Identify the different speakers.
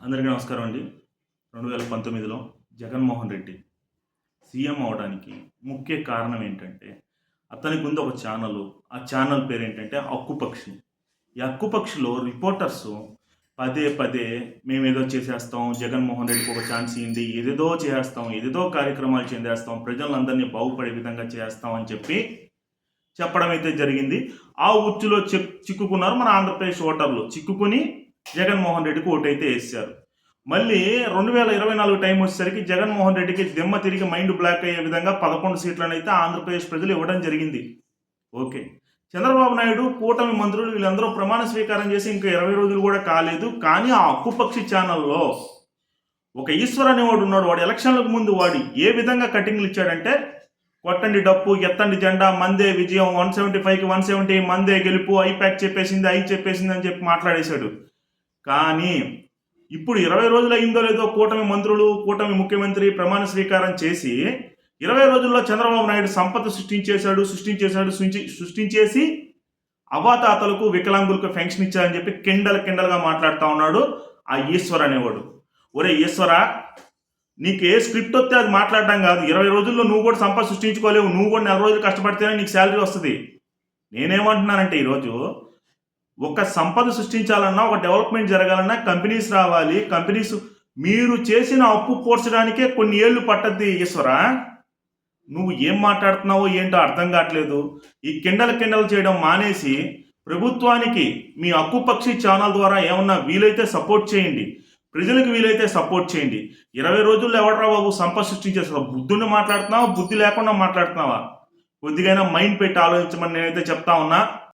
Speaker 1: అందరికీ నమస్కారం అండి. రెండు వేల పంతొమ్మిదిలో జగన్మోహన్ రెడ్డి సీఎం అవడానికి ముఖ్య కారణం ఏంటంటే అతనికి ఉంది ఒక ఛానల్ ఆ ఛానల్ పేరు ఏంటంటే హక్కుపక్షి. ఈ హక్కుపక్షిలో రిపోర్టర్స్ పదే పదే మేము ఏదో చేసేస్తాం జగన్మోహన్ రెడ్డికి ఒక ఛాన్స్ ఇవ్వండి ఏదేదో చేస్తాం ఏదేదో కార్యక్రమాలు చేసేస్తాం ప్రజలందరినీ బాగుపడే విధంగా చేస్తాం అని చెప్పి చెప్పడం అయితే జరిగింది. ఆ ఉచ్చులో చిక్ చిక్కుకున్నారు మన ఆంధ్రప్రదేశ్ ఓటర్లు. చిక్కుకుని జగన్మోహన్ రెడ్డికి ఓటైతే వేశారు. మళ్ళీ రెండు వేల ఇరవై నాలుగు టైం వచ్చేసరికి జగన్మోహన్ రెడ్డికి దిమ్మ తిరిగి మైండ్ బ్లాక్ అయ్యే విధంగా పదకొండు సీట్లను అయితే ఆంధ్రప్రదేశ్ ప్రజలు ఇవ్వడం జరిగింది. ఓకే. చంద్రబాబు నాయుడు కూటమి మంత్రులు వీళ్ళందరూ ప్రమాణ స్వీకారం చేసి ఇంకా ఇరవై రోజులు కూడా కాలేదు. కానీ ఆ అక్కుపక్షి ఛానల్లో ఒక ఈశ్వర్ అనేవాడు ఉన్నాడు. వాడు ఎలక్షన్లకు ముందు వాడు ఏ విధంగా కటింగ్లు ఇచ్చాడంటే కొట్టండి డప్పు ఎత్తండి జెండా మందే విజయం వన్ సెవెంటీ ఫైవ్కి వన్ సెవెంటీ మందే గెలుపు ఐప్యాక్ చెప్పేసింది ఐ చెప్పేసింది అని చెప్పి మాట్లాడేశాడు. కానీ ఇప్పుడు ఇరవై రోజులు అయిందో లేదో కూటమి మంత్రులు కూటమి ముఖ్యమంత్రి ప్రమాణ స్వీకారం చేసి ఇరవై రోజుల్లో చంద్రబాబు నాయుడు సంపద సృష్టించేశాడు సృష్టించేశాడు సృష్టించేసి అవాతాతలకు వికలాంగులకు పెన్షన్ ఇచ్చారని చెప్పి కిండల కిండలుగా మాట్లాడుతూ ఉన్నాడు ఆ ఈశ్వర్ అనేవాడు. ఒరే ఈశ్వర నీకు ఏ స్క్రిప్ట్ వస్తే అది మాట్లాడడం కాదు. ఇరవై రోజుల్లో నువ్వు కూడా సంపద సృష్టించుకోలేవు. నువ్వు కూడా నెల రోజులు కష్టపడితేనే నీకు శాలరీ వస్తుంది. నేనేమంటున్నానంటే ఈరోజు ఒక సంపద సృష్టించాలన్నా ఒక డెవలప్మెంట్ జరగాలన్నా కంపెనీస్ రావాలి. కంపెనీస్ మీరు చేసిన అప్పు పోర్చడానికే కొన్ని ఏళ్ళు పట్టద్ది ఈశ్వర. నువ్వు ఏం మాట్లాడుతున్నావో ఏంటో అర్థం కావట్లేదు. ఈ కిండల కిండలు చేయడం మానేసి ప్రభుత్వానికి మీ అక్కుపక్షి ఛానల్ ద్వారా ఏమన్నా వీలైతే సపోర్ట్ చేయండి. ప్రజలకు వీలైతే సపోర్ట్ చేయండి. ఇరవై రోజుల్లో ఎవడరా బాబు సంపద సృష్టించేస్తావు బుద్ధుని మాట్లాడుతున్నావా? బుద్ధి లేకుండా మాట్లాడుతున్నావా? కొద్దిగైనా మైండ్ పెట్టి ఆలోచించమని నేనైతే చెప్తా ఉన్నా.